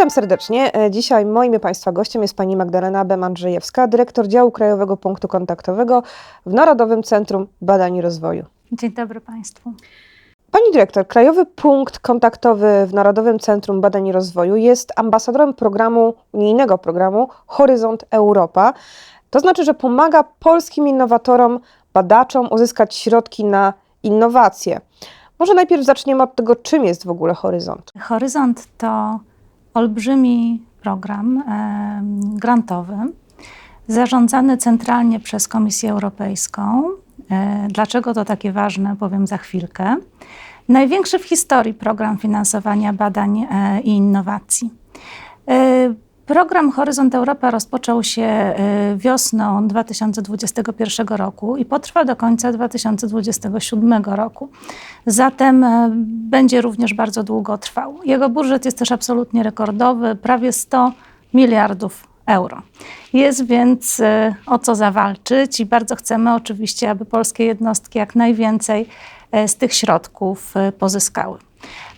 Witam serdecznie. E, Dzisiaj moim i Państwa gościem jest pani Magdalena B. dyrektor działu Krajowego Punktu Kontaktowego w Narodowym Centrum Badań i Rozwoju. Dzień dobry Państwu. Pani dyrektor, Krajowy Punkt Kontaktowy w Narodowym Centrum Badań i Rozwoju jest ambasadorem programu, unijnego programu Horyzont Europa. To znaczy, że pomaga polskim innowatorom, badaczom uzyskać środki na innowacje. Może najpierw zaczniemy od tego, czym jest w ogóle Horyzont. Horyzont to olbrzymi program e, grantowy, zarządzany centralnie przez Komisję Europejską. E, dlaczego to takie ważne, powiem za chwilkę. Największy w historii program finansowania badań e, i innowacji. E, Program Horyzont Europa rozpoczął się y, wiosną 2021 roku i potrwa do końca 2027 roku. Zatem y, będzie również bardzo długo trwał. Jego budżet jest też absolutnie rekordowy, prawie 100 miliardów euro. Jest więc y, o co zawalczyć i bardzo chcemy oczywiście, aby polskie jednostki jak najwięcej z tych środków pozyskały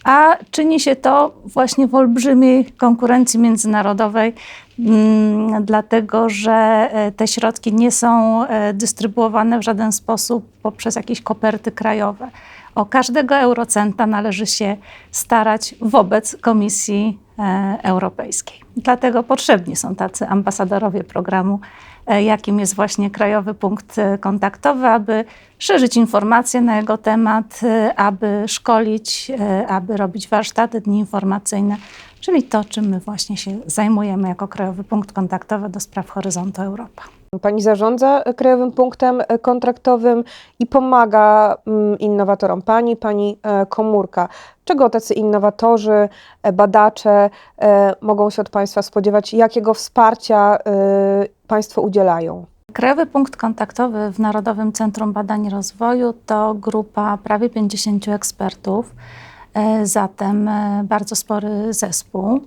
a czyni się to właśnie w olbrzymiej konkurencji międzynarodowej, mm, dlatego że e, te środki nie są e, dystrybuowane w żaden sposób poprzez jakieś koperty krajowe. O każdego eurocenta należy się starać wobec Komisji e, Europejskiej. Dlatego potrzebni są tacy ambasadorowie programu jakim jest właśnie krajowy punkt e, kontaktowy, aby szerzyć informacje na jego temat, e, aby szkolić, aby robić warsztaty, dni informacyjne, czyli to, czym my właśnie się zajmujemy jako krajowy punkt kontaktowy do spraw Horyzontu Europa. Pani zarządza krajowym punktem kontraktowym i pomaga mm, innowatorom. Pani, pani komórka. Czego tacy innowatorzy, badacze mogą się od Państwa spodziewać? Jakiego wsparcia Państwo udzielają? Krajowy Punkt Kontaktowy w Narodowym Centrum Badań i Rozwoju to grupa prawie 50 ekspertów, e, zatem e, bardzo spory zespół.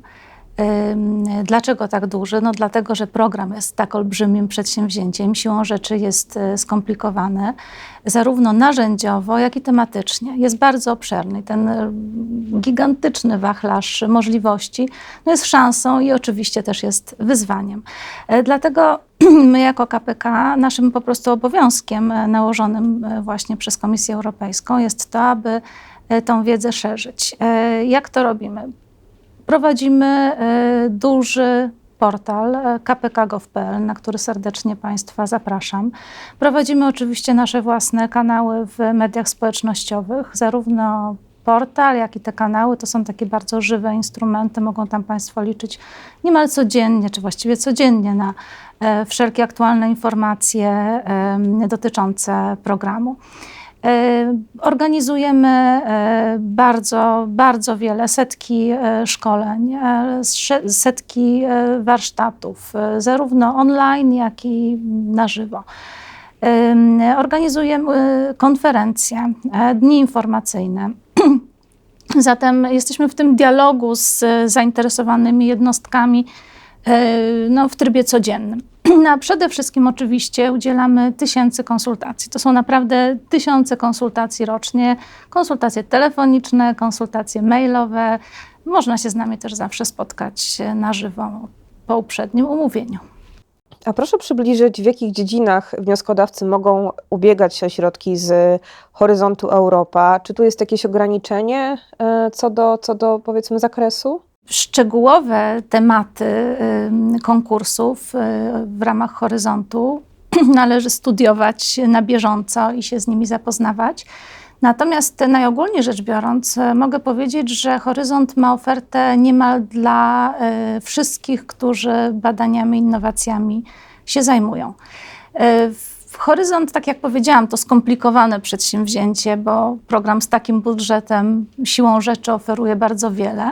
Dlaczego tak duży? No dlatego, że program jest tak olbrzymim przedsięwzięciem, siłą rzeczy jest e, skomplikowany, zarówno narzędziowo, jak i tematycznie. Jest bardzo obszerny. Ten e, gigantyczny wachlarz możliwości no jest szansą i oczywiście też jest wyzwaniem. E, dlatego my jako KPK, naszym po prostu obowiązkiem nałożonym właśnie przez Komisję Europejską jest to, aby tą wiedzę szerzyć. Jak to robimy? Prowadzimy e, duży portal e, kpk.gov.pl, na który serdecznie Państwa zapraszam. Prowadzimy oczywiście nasze własne kanały w mediach społecznościowych, zarówno portal, jak i te kanały to są takie bardzo żywe instrumenty. Mogą tam Państwo liczyć niemal codziennie, czy właściwie codziennie na e, wszelkie aktualne informacje dotyczące programu. E, organizujemy e, bardzo, bardzo wiele, setki e, szkoleń, setki warsztatów, zarówno online, jak i na żywo. Organizujemy konferencje, dni informacyjne. Zatem jesteśmy w tym dialogu z zainteresowanymi jednostkami no, w trybie codziennym. No, a przede wszystkim oczywiście udzielamy tysięcy konsultacji. To są naprawdę tysiące konsultacji rocznie, konsultacje telefoniczne, konsultacje mailowe. Można się z nami też zawsze spotkać na żywo po uprzednim umówieniu. A proszę przybliżyć, w jakich dziedzinach wnioskodawcy mogą ubiegać się o środki z horyzontu Europa? Czy tu jest jakieś ograniczenie e, co do, co do powiedzmy zakresu? Szczegółowe tematy konkursów y, w ramach horyzontu należy studiować na bieżąco i się z nimi zapoznawać. Natomiast najogólniej rzecz biorąc, y, mogę powiedzieć, że Horyzont ma ofertę niemal dla y, wszystkich, którzy badaniami, innowacjami się zajmują. Horyzont, tak jak powiedziałam, to skomplikowane przedsięwzięcie, bo program z takim budżetem siłą rzeczy oferuje bardzo wiele.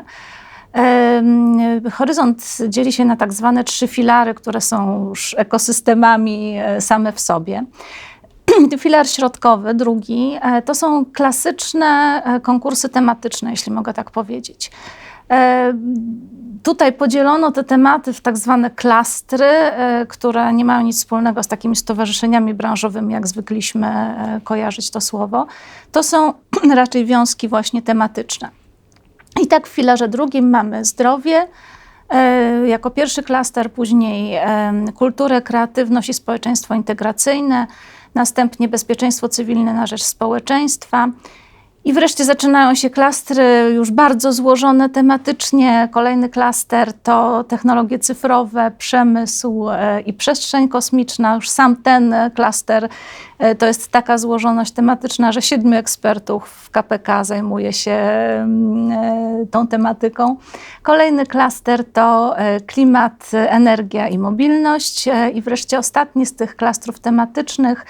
Horyzont dzieli się na tak zwane trzy filary, które są już ekosystemami e, same w sobie. Filar środkowy, drugi, e, to są klasyczne e, konkursy tematyczne, jeśli mogę tak powiedzieć. Tutaj podzielono te tematy w tak zwane klastry, które nie mają nic wspólnego z takimi stowarzyszeniami branżowymi, jak zwykliśmy kojarzyć to słowo. To są raczej wiązki właśnie tematyczne. I tak w filarze drugim mamy zdrowie, E, Jako pierwszy klaster, później em, kulturę, kreatywność i społeczeństwo integracyjne, następnie bezpieczeństwo cywilne na rzecz społeczeństwa. I wreszcie zaczynają się klastry już bardzo złożone tematycznie. Kolejny klaster to technologie cyfrowe, przemysł e, i przestrzeń kosmiczna. Już sam ten klaster e, to jest taka złożoność tematyczna, że siedmiu ekspertów w KPK zajmuje się mm, e, tą tematyką. Kolejny klaster to klimat, energia i mobilność. I wreszcie ostatni z tych klastrów tematycznych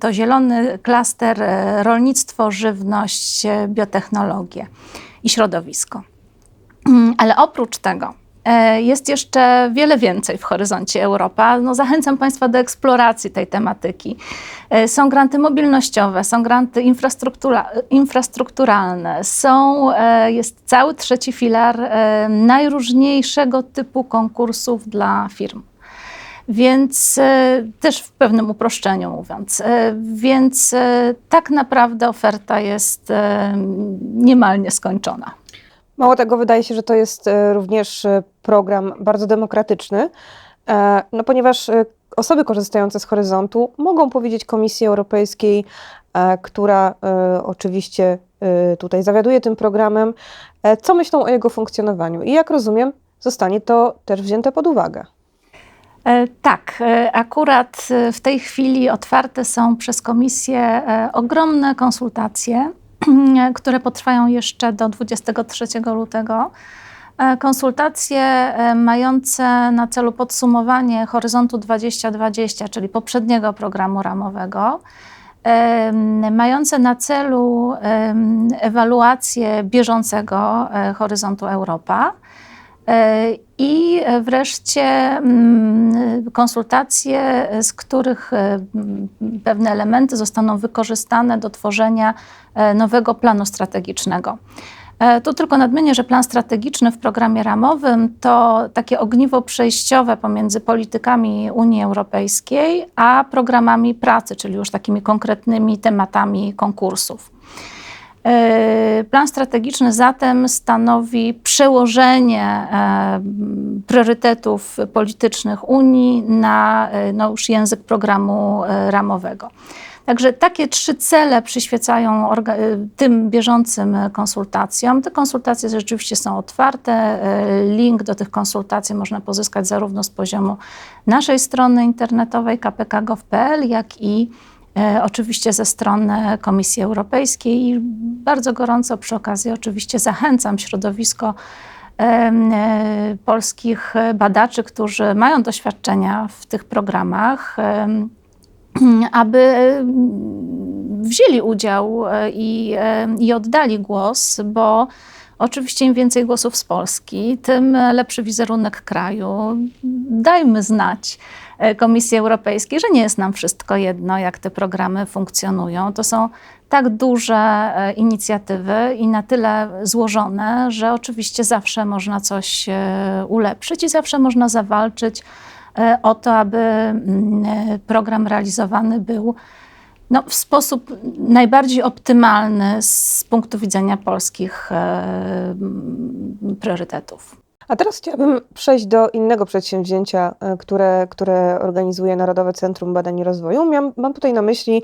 to zielony klaster e, rolnictwo, żywność, e, biotechnologie i środowisko. Mm, Ale oprócz tego e, jest jeszcze wiele więcej w horyzoncie Europa. No, zachęcam Państwa do eksploracji tej tematyki. E, Są granty mobilnościowe, są granty infrastruktura, infrastrukturalne, są, e, jest cały trzeci filar e, najróżniejszego typu konkursów dla firm. Więc e, też w pewnym uproszczeniu mówiąc, e, więc e, tak naprawdę oferta jest niemal nieskończona. Mało tego, wydaje się, że to jest również program bardzo demokratyczny, no ponieważ osoby korzystające z Horyzontu mogą powiedzieć Komisji Europejskiej, która oczywiście tutaj zawiaduje tym programem, co myślą o jego funkcjonowaniu. I jak rozumiem, zostanie to też wzięte pod uwagę. E, Tak, e, akurat e, w tej chwili otwarte są przez Komisję ogromne konsultacje, które potrwają jeszcze do 23 lutego. Konsultacje mające na celu podsumowanie Horyzontu 2020, czyli poprzedniego programu ramowego, mające na celu ewaluację bieżącego Horyzontu Europa. E, I wreszcie mm, konsultacje, z których e, m, pewne elementy zostaną wykorzystane do tworzenia e, nowego planu strategicznego. Tu tylko nadmienię, że plan strategiczny w programie ramowym to takie ogniwo przejściowe pomiędzy politykami Unii Europejskiej a programami pracy, czyli już takimi konkretnymi tematami konkursów. E, Plan strategiczny zatem stanowi przełożenie e, priorytetów politycznych Unii na e, no już język programu ramowego. Także takie trzy cele przyświecają tym bieżącym konsultacjom. Te konsultacje rzeczywiście są otwarte. Link do tych konsultacji można pozyskać zarówno z poziomu naszej strony internetowej kpk.gov.pl, jak i oczywiście ze strony Komisji Europejskiej i bardzo gorąco przy okazji oczywiście zachęcam środowisko e, polskich badaczy, którzy mają doświadczenia w tych programach, aby wzięli udział e, i, i oddali głos, bo Oczywiście im więcej głosów z Polski, tym lepszy wizerunek kraju. Dajmy znać e, Komisji Europejskiej, że nie jest nam wszystko jedno, jak te programy funkcjonują. To są tak duże e, inicjatywy i na tyle złożone, że oczywiście zawsze można coś e, ulepszyć i zawsze można zawalczyć o to, aby mm, program realizowany był no, w sposób najbardziej optymalny z punktu widzenia polskich e, priorytetów. A teraz chciałabym przejść do innego przedsięwzięcia, e, które, które organizuje Narodowe Centrum Badań i Rozwoju. Miałam, mam tutaj na myśli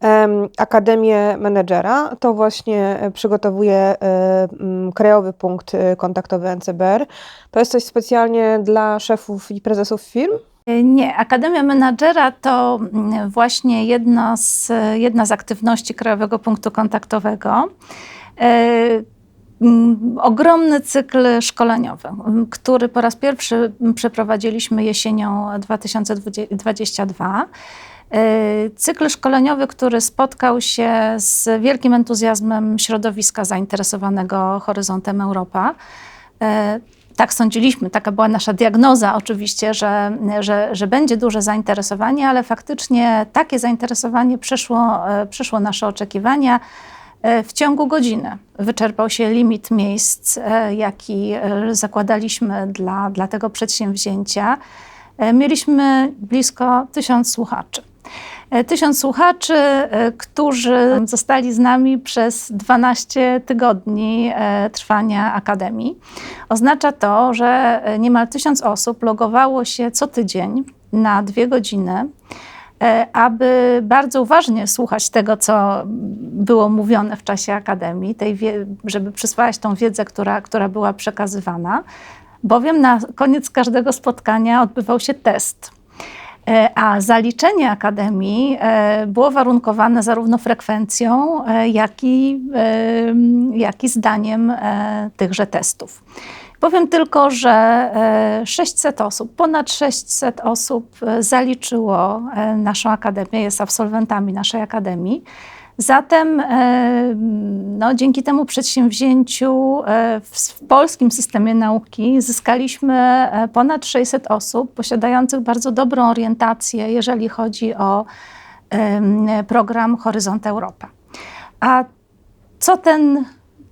em, Akademię Menedżera. To właśnie e, przygotowuje e, m, Krajowy Punkt Kontaktowy NCBR. To jest coś specjalnie dla szefów i prezesów firm? E, Nie, Akademia Menadżera to mm, właśnie jedna z, jedna z aktywności Krajowego Punktu Kontaktowego. E, mm, Ogromny cykl szkoleniowy, który po raz pierwszy m, przeprowadziliśmy jesienią 2022. E, Cykl szkoleniowy, który spotkał się z wielkim entuzjazmem środowiska zainteresowanego Horyzontem Europa. Tak sądziliśmy, taka była nasza diagnoza oczywiście, że, że, że będzie duże zainteresowanie, ale faktycznie takie zainteresowanie przeszło, e, przeszło nasze oczekiwania. E, W ciągu godziny wyczerpał się limit miejsc, e, jaki zakładaliśmy dla, dla tego przedsięwzięcia. Mieliśmy blisko tysiąc słuchaczy. E, Tysiąc słuchaczy, e, którzy zostali z nami przez 12 tygodni e, trwania Akademii. Oznacza to, że niemal tysiąc osób logowało się co tydzień na dwie godziny, aby bardzo uważnie słuchać tego, co było mówione w czasie Akademii, tej żeby przyswajać tą wiedzę, która, która była przekazywana, bowiem na koniec każdego spotkania odbywał się test. E, A zaliczenie akademii e, było warunkowane zarówno frekwencją, e, jak i, jak i zdaniem tychże testów. Powiem tylko, że e, 600 osób, ponad 600 osób zaliczyło naszą akademię, jest absolwentami naszej akademii. Zatem e, no, dzięki temu przedsięwzięciu e, w, polskim systemie nauki zyskaliśmy e, ponad 600 osób posiadających bardzo dobrą orientację, jeżeli chodzi o program Horyzont Europa. A co ten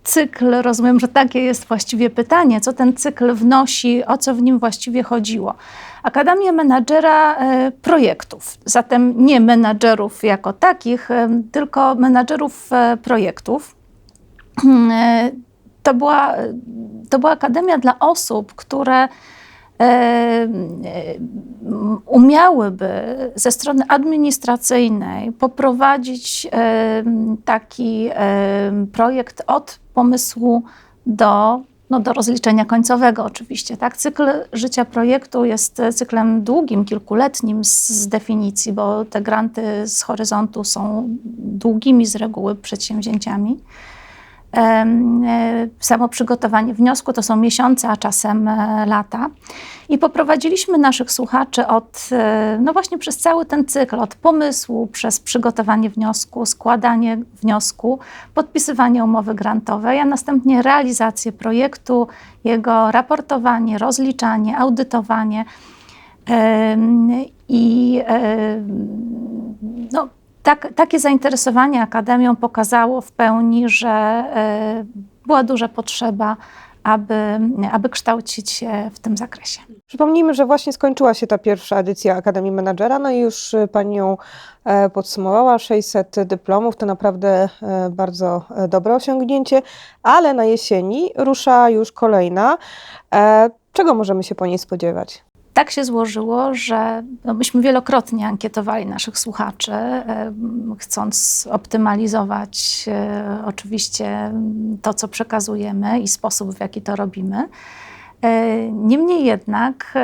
cykl, rozumiem, że takie jest właściwie pytanie, co ten cykl wnosi, o co w nim właściwie chodziło? Akademia Menadżera e, Projektów, zatem nie menadżerów jako takich, em, tylko menadżerów e, projektów. E, To była, to była akademia dla osób, które e, e, umiałyby ze strony administracyjnej poprowadzić e, taki e, projekt od pomysłu do, no, do rozliczenia końcowego oczywiście. Tak? Cykl życia projektu jest cyklem długim, kilkuletnim z, z definicji, bo te granty z horyzontu są długimi z reguły przedsięwzięciami. E, Samo przygotowanie wniosku to są miesiące, a czasem e, lata. I poprowadziliśmy naszych słuchaczy od, e, no właśnie przez cały ten cykl, od pomysłu, przez przygotowanie wniosku, składanie wniosku, podpisywanie umowy grantowej, a następnie realizację projektu, jego raportowanie, rozliczanie, audytowanie. I tak, takie zainteresowanie Akademią pokazało w pełni, że e, była duża potrzeba, aby, aby kształcić się w tym zakresie. Przypomnijmy, że właśnie skończyła się ta pierwsza edycja Akademii Menadżera, no i już y, Pani ją e, podsumowała. 600 dyplomów to naprawdę e, bardzo e, dobre osiągnięcie, ale na jesieni rusza już kolejna. E, Czego możemy się po niej spodziewać? Tak się złożyło, że no, myśmy wielokrotnie ankietowali naszych słuchaczy, e, chcąc optymalizować e, oczywiście to, co przekazujemy i sposób, w jaki to robimy. E, Niemniej jednak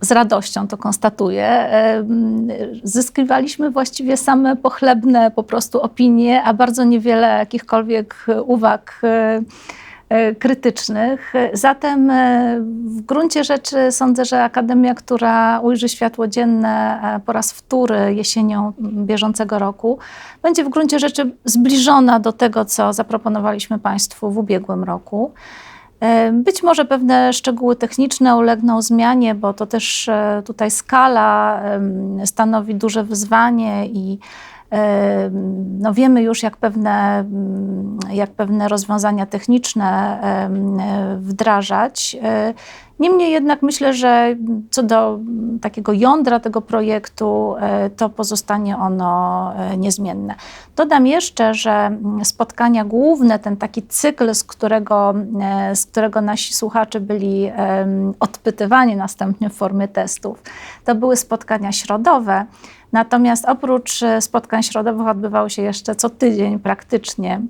z radością to konstatuję, zyskiwaliśmy właściwie same pochlebne po prostu opinie, a bardzo niewiele jakichkolwiek uwag krytycznych. Zatem e, w gruncie rzeczy sądzę, że Akademia, która ujrzy światło dzienne e, po raz wtóry jesienią bieżącego roku, będzie w gruncie rzeczy zbliżona do tego, co zaproponowaliśmy Państwu w ubiegłym roku. E, Być może pewne szczegóły techniczne ulegną zmianie, bo to też e, tutaj skala stanowi duże wyzwanie i no wiemy już, jak pewne, mm, jak pewne rozwiązania techniczne e, wdrażać. E, Niemniej jednak myślę, że co do takiego jądra tego projektu, e, to pozostanie ono niezmienne. Dodam jeszcze, że mm, spotkania główne, ten taki cykl, z którego, z którego nasi słuchacze byli odpytywani następnie w formie testów, to były spotkania środowe. Natomiast oprócz e, spotkań środowych odbywały się jeszcze co tydzień praktycznie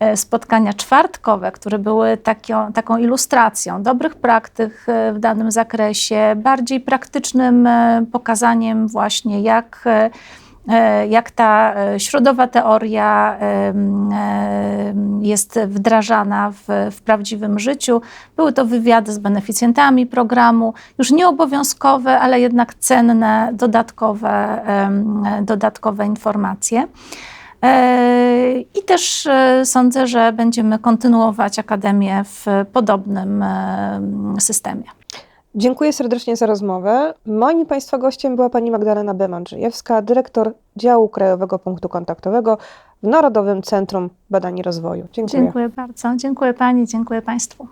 e, spotkania czwartkowe, które były taką, taką ilustracją dobrych praktyk e, w danym zakresie, bardziej praktycznym pokazaniem właśnie jak jak ta e, środowa teoria jest wdrażana w, w prawdziwym życiu. Były to wywiady z beneficjentami programu, już nieobowiązkowe, ale jednak cenne, dodatkowe, dodatkowe informacje. E, I też e, sądzę, że będziemy kontynuować Akademię w podobnym em, systemie. Dziękuję serdecznie za rozmowę. Moim Państwa gościem była Pani Magdalena Beman-Żyjewska, dyrektor działu Krajowego Punktu Kontaktowego w Narodowym Centrum Badań i Rozwoju. Dziękuję. Dziękuję bardzo. Dziękuję Pani, dziękuję Państwu.